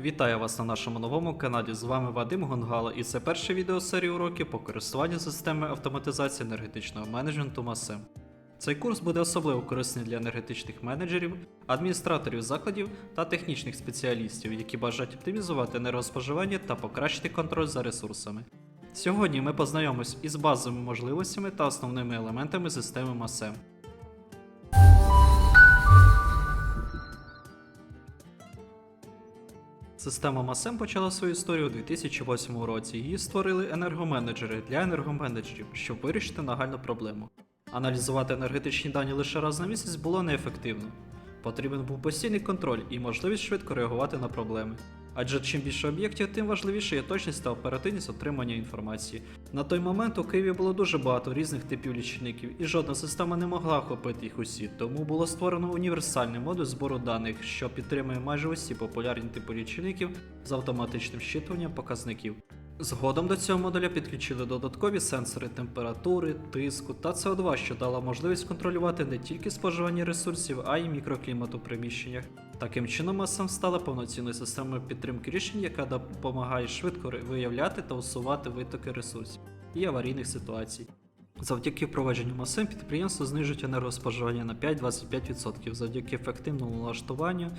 Вітаю вас на нашому новому каналі. З вами Вадим Гонгало, і це перше відео серії уроків по користуванню системи автоматизації енергетичного менеджменту МАСЕМ. Цей курс буде особливо корисний для енергетичних менеджерів, адміністраторів закладів та технічних спеціалістів, які бажають оптимізувати енергоспоживання та покращити контроль за ресурсами. Сьогодні ми познайомимось із базовими можливостями та основними елементами системи МАСЕМ. Система МАСЕМ почала свою історію у 2008 році. Її створили енергоменеджери для енергоменеджерів, щоб вирішити нагальну проблему. Аналізувати енергетичні дані лише раз на місяць було неефективно. Потрібен був постійний контроль і можливість швидко реагувати на проблеми. Адже чим більше об'єктів, тим важливіше є точність та оперативність отримання інформації. На той момент у Києві було дуже багато різних типів лічильників, і жодна система не могла охопити їх усі, тому було створено універсальний модуль збору даних, що підтримує майже усі популярні типи лічильників з автоматичним щитуванням показників. Згодом до цього модуля підключили додаткові сенсори температури, тиску та СО2, що дало можливість контролювати не тільки споживання ресурсів, а й мікроклімат у приміщеннях. Таким чином, АСМ стала повноцінною системою підтримки рішень, яка допомагає швидко виявляти та усувати витоки ресурсів і аварійних ситуацій. Завдяки впровадженню МАСЕМ підприємство знижують енергоспоживання на 5-25% завдяки ефективному налаштуванню,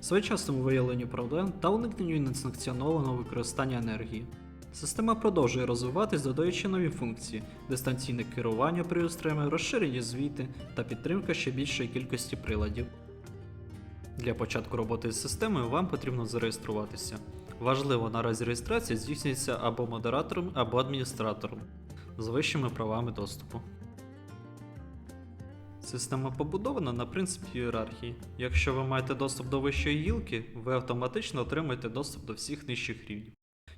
своєчасному виявленню проблем та уникненню несанкціонованого використання енергії. Система продовжує розвиватись, додаючи нові функції: дистанційне керування пристроями, розширені звіти та підтримка ще більшої кількості приладів. Для початку роботи з системою вам потрібно зареєструватися. Важливо, наразі реєстрація здійснюється або модератором, або адміністратором з вищими правами доступу. Система побудована на принципі ієрархії. Якщо ви маєте доступ до вищої гілки, ви автоматично отримаєте доступ до всіх нижчих рівнів.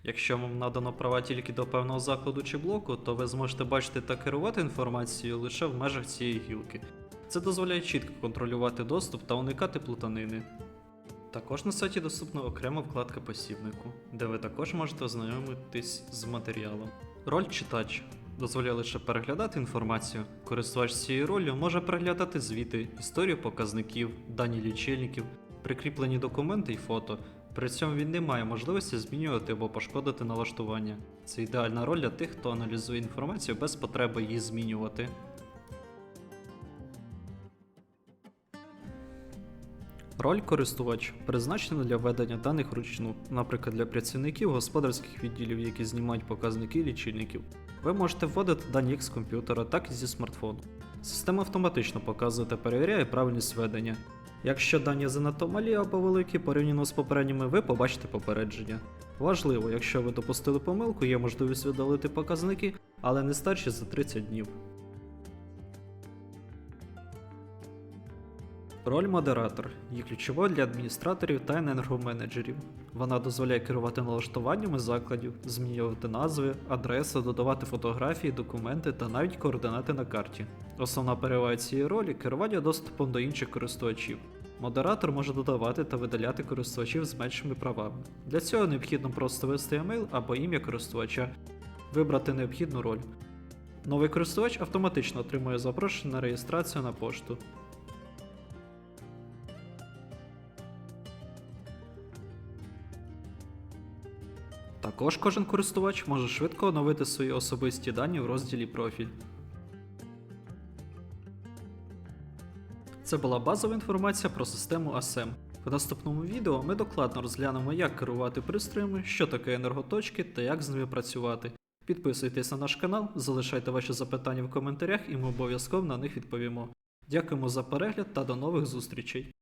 Якщо вам надано права тільки до певного закладу чи блоку, то ви зможете бачити та керувати інформацією лише в межах цієї гілки. Це дозволяє чітко контролювати доступ та уникати плутанини. Також на сайті доступна окрема вкладка посібнику, де ви також можете ознайомитись з матеріалом. Роль читач дозволяє лише переглядати інформацію. Користувач цією роллю може переглядати звіти, історію показників, дані лічильників, прикріплені документи і фото. При цьому він не має можливості змінювати або пошкодити налаштування. Це ідеальна роль для тих, хто аналізує інформацію без потреби її змінювати. Роль користувач призначена для введення даних вручну, наприклад, для працівників господарських відділів, які знімають показники лічильників. Ви можете вводити дані як з комп'ютера, так і зі смартфону. Система автоматично показує та перевіряє правильність введення. Якщо дані занадто малі або великі порівняно з попередніми, ви побачите попередження. Важливо, якщо ви допустили помилку, є можливість видалити показники, але не старші за 30 днів. Роль модератор є ключовою для адміністраторів та енергоменеджерів. Вона дозволяє керувати налаштуваннями закладів, змінювати назви, адреси, додавати фотографії, документи та навіть координати на карті. Основна перевага цієї ролі керування доступом до інших користувачів. Модератор може додавати та видаляти користувачів з меншими правами. Для цього необхідно просто ввести емейл або ім'я користувача, вибрати необхідну роль. Новий користувач автоматично отримує запрошення на реєстрацію на пошту. Також кожен користувач може швидко оновити свої особисті дані в розділі Профіль. Це була базова інформація про систему ASEM. В наступному відео ми докладно розглянемо, як керувати пристроями, що таке енерготочки та як з ними працювати. Підписуйтесь на наш канал, залишайте ваші запитання в коментарях і ми обов'язково на них відповімо. Дякуємо за перегляд та до нових зустрічей!